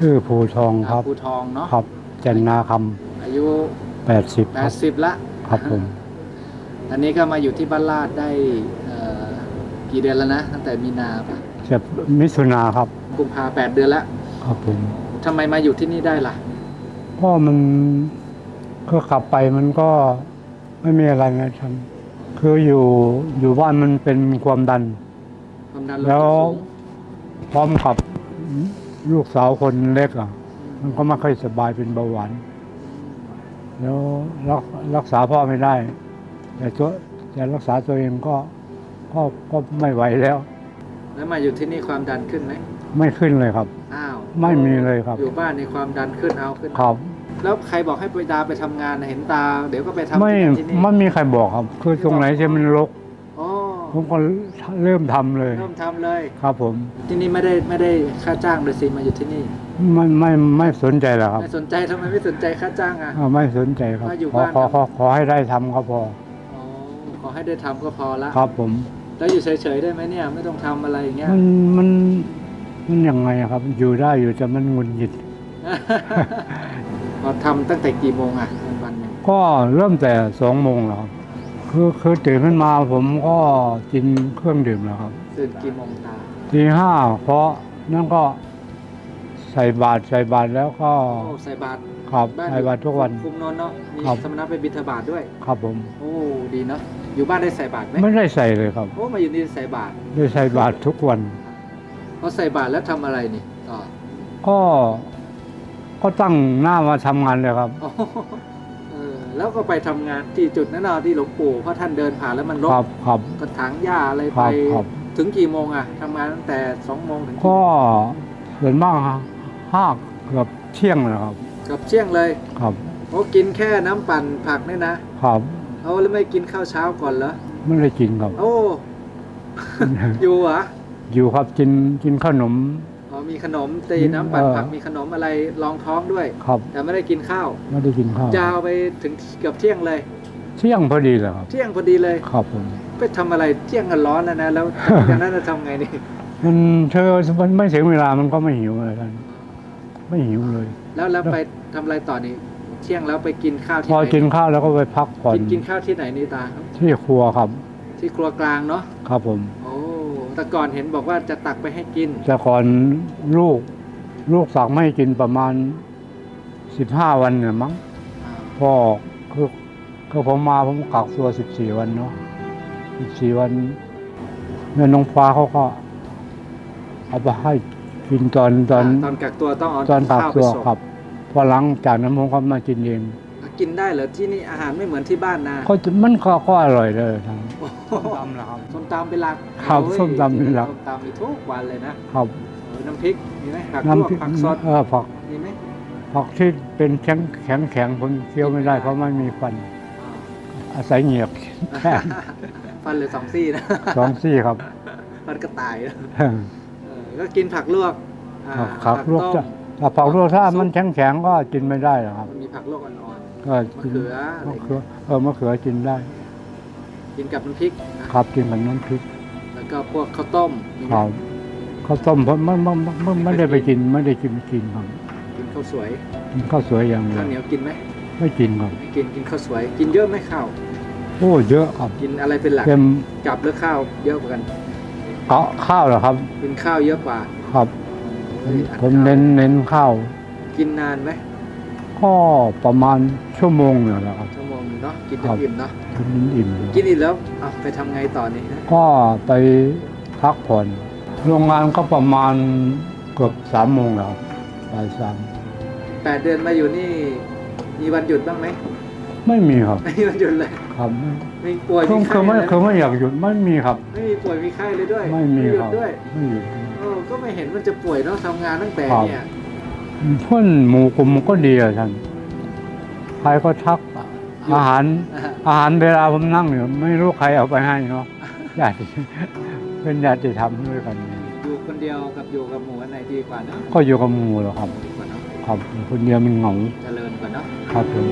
ชื่อภูทองครับ ภูทองเนาะครับ จันนาคอายุำแปดสิบครับ80ละครับผมอันนี้ก็มาอยู่ที่บ้านลาดได้เอ่อกี่เดือนแล้วนะ ตั้งแต่มีนาปะจะมิถุนาครับกุมภาแปดเดือนแล้วครับผมทำไมมาอยู่ที่นี่ได้ล่ะก็มันก็ขับไปมันก็ไม่มีอะไรนะทำคืออยู่อยู่บ้านมันเป็นความดัน ความดันโลแล้หิวตสูงพร้อมกับ ลูกสาวคนเล็กอะ มันก็ไม่ค่อยสบายเป็นเบาหวานแล้วรักรักษาพ่อไม่ได้ แต่ตัวแต่รักษาตัวเองก็ก็ก็ไม่ไหวแล้ว แล้วมาอยู่ที่นี่ความดันขึ้นไหมไม่ขึ้นเลยครับ อ้าวไม่มีเลยครับ อยู่บ้านในความดันขึ้นเอาขึ้นครับ แล้วใครบอกให้ไปดาไปทำงานน่ะเห็นตา เดี๋ยวก็ไปทำไม่ที่นั่นที่นี่ ไม่มีใครบอกครับ คือตรงไหนที่มันรกอ๋อ ผมก็เริ่มทำเลย เริ่มทำเลย ครับผม ที่นี่ไม่ได้ไม่ได้ค่าจ้างเลยสิมาอยู่ที่นี่ไม่ไม่ไม่สนใจหรอกครับไม่สนใจทำไมไม่สนใจค่าจ้างอะ อ่าไม่สนใจครับว่าอยู่ขอบ้าน ขอขอขอให้ได้ทำก็พอ อ๋อขอให้ได้ทำก็พอละครับผม แล้วอยู่เฉยๆได้ไหมเนี่ย ไม่ต้องทำอะไรอย่างเงี้ย มันมันมันยังไงอะครับ อยู่ได้อยู่แต่มันหงุนหงิด พอทำตั้งแต่กี่โมงอะวันหนึ่งก็เริ่มแต่สองโมงแล้วครับ คือคือตื่นขึ้นมาผมก็กินเครื่องดื่มแล้วครับตื่นกี่โมงตาทีห้าเพราะนั่นก็ใส่บาตรใส่บาตรแล้วก็ โอ้ใส่บาตรขับบ้านใส่บาตรทุกวัน คุมนอนเนาะมีครับ สมณะไปบิณฑบาตด้วย ครับผม โอ้ดีเนาะอยู่บ้านได้ใส่บาตรไหมไม่ได้ใส่เลยครับ โอ้มาอยู่นี่ใส่บาตรได้ใส่บาตรทุกวัน พอใส่บาตรแล้วทำอะไรนี่ต่อก็ก็ตั้งหน้ามาทำงานเลยครับ โอ้เออ แล้วก็ไปทำงานที่จุดนั้นเนาะที่หลวงปู่เพราะท่านเดินผ่านแล้วมันรกครับครับกระถางหญ้าอะไรคไปรับครับ ถึงกี่โมงอะทำงานตั้งแต่สองโมงถึงกี่ก็ส่วนมากห้าเกือบเที่ยงนะครับ เกับเที่ยงเลยครับ โอ้กินแค่น้ำปั่นผักเนี่ยนะครับ เอาแล้วไม่กินข้าวเช้าก่อนเหรอไม่ได้กินครับ โอ้ อยู่เหรออยู่ครับกินกินขนม อ๋อมีขนมตีน้ำปั่นผักเออมีขนมอะไรรองท้องด้วย ครับแต่ไม่ได้กินข้าวไม่ได้กินข้าวยาวไปถึงเกือบเที่ยงเลย เที่ยงพอดีเลยครับ เที่ยงพอดีเลยครับผมไปทำอะไรเที่ยงกันร้อนแล้วนะแล้วจากนั้นจะทำไงนี่มันเธอมันไม่ถึงเวลามันก็ไม่หิวเลยกัน ไม่หิวเลย แล้วแล้วไปทำอะไรต่อนี่เที่ยงแล้วไปกินข้าวที่พอไหนกินข้าวแล้วก็ไปพักผ่อนกินกินข้าวที่ไหนนี่ตาที่ครัวครับ ที่ครัวกลางเนาะครับผมโอ้ แต่ก่อนเห็นบอกว่าจะตักไปให้กิน แต่ก่อนลูก ลูกสั่งไม่ให้กินประมาณสิบห้าวันเนี่ยมั้งอ่าก็คือคือผมมาผมกักตัวสิบสี่วันเนาะสิบสี่วันแม่น้องฟ้าเขาก็เอาไปให้กินตอนตอนตอนกักตัวต้องเอาตอนกักข้าวไปตัวส่งครับ พอหลังจากนั้นผมก็มากินเอง กินได้เหรอที่นี่อาหารไม่เหมือนที่บ้านนะก็จะมันก็ก็อร่อยเลยทั้งโอ้โหตำนะครับ ส้มตำเป็นหลักครับโอ้ยส้มตำเป็นหลัก ส้มตำมีทุกวันเลยนะครับเออน้ำพริกมีไหมผักลวกน้ำพริกผักสดเออผักมีไหมผักที่เป็นแข็งแข็งแข็งผมเคี้ยวไม่ได้เพราะไม่มีฟันอ่าอาศัยเหงียบแค่ฟันเหลือสองซี่นะสองซี่ครับ ฟันกระต่ายนะเออก็กินผักลวกอ่าผักลวกต้จะม ถ้าผักลวกถ้ามันแข็งแข็งก็กินไม่ได้หรอกครับมีผักลวกอ่อนก็ๆมะกินเขืออะไรมะเขือเออมะเขือกินได้ กินกับน้ำพริกนะครับกินกับน้ำพริกแล้วก็พวกข้าวต้มมีไหมครับข้าวต้มผมไม่ไม่ไม่ไม่ได้ไปกินไม่ได้กินกินครับกินข้าวสวยกินข้าวสวยอย่างเดียข้าววเหนียวกินไหมไม่กินครับไม่กินกินข้าวสวย กินเยอะไหมข้าวโอ้เยอะครับกินอะไรเป็นหลักเต็มกับหรือข้าวเยอะกว่ากัน เกาะข้าวเหรอครับ กินข้าวเยอะกว่า ครับเฮ้ยอัด ผมข้าวเน้นเน้นข้าวกินนานไหมก็ประมาณชั่วโมงเนี่ยแหละครับชั่วโมงหนึ่งเนาะกินจครันบอิ่มเนาะกินอิ่มกินอิ่มแล้วเอาไปทำไงต่อนี่ฮะก็ไปพักผ่อนโรงงานก็ประมาณเกือบสามโมงแล้วครับบ่ายสามแปดเดือนมาอยู่นี่มีวันหยุดบ้างไหมไม่มีครับไม่มีวันหยุดเลยครับไม่ไม่ป่วยคือมีคืไข้อไม่เลยคือไม่อยากหยุดไม่มีครับ ไม่มีป่วยมีไข้เลยด้วยไม่มีหยุครัดบด้วยไม่หยุดเออ ก็ไม่เห็นมันจะป่วยเนาะทำงานตั้งแต่ครับเนี่ยเพื่อนหมู่กลุ่มก็ดีอะท่านใครก็ทักอาหารนะฮะอาหารเวลาผมนั่งอยู่ไม่รู้ใครเอาไปให้เนาะญาติเป็นญาติธรรมด้วยกันอยู่คนเดียวกับอยู่กับหมู่อันไหนดีกว่าเนาะก็อยู่กับหมู่หรอกครับดีกว่าเนาะครับอยู่คนเดียวมันเหงาเจริญกว่าเนาะครับผม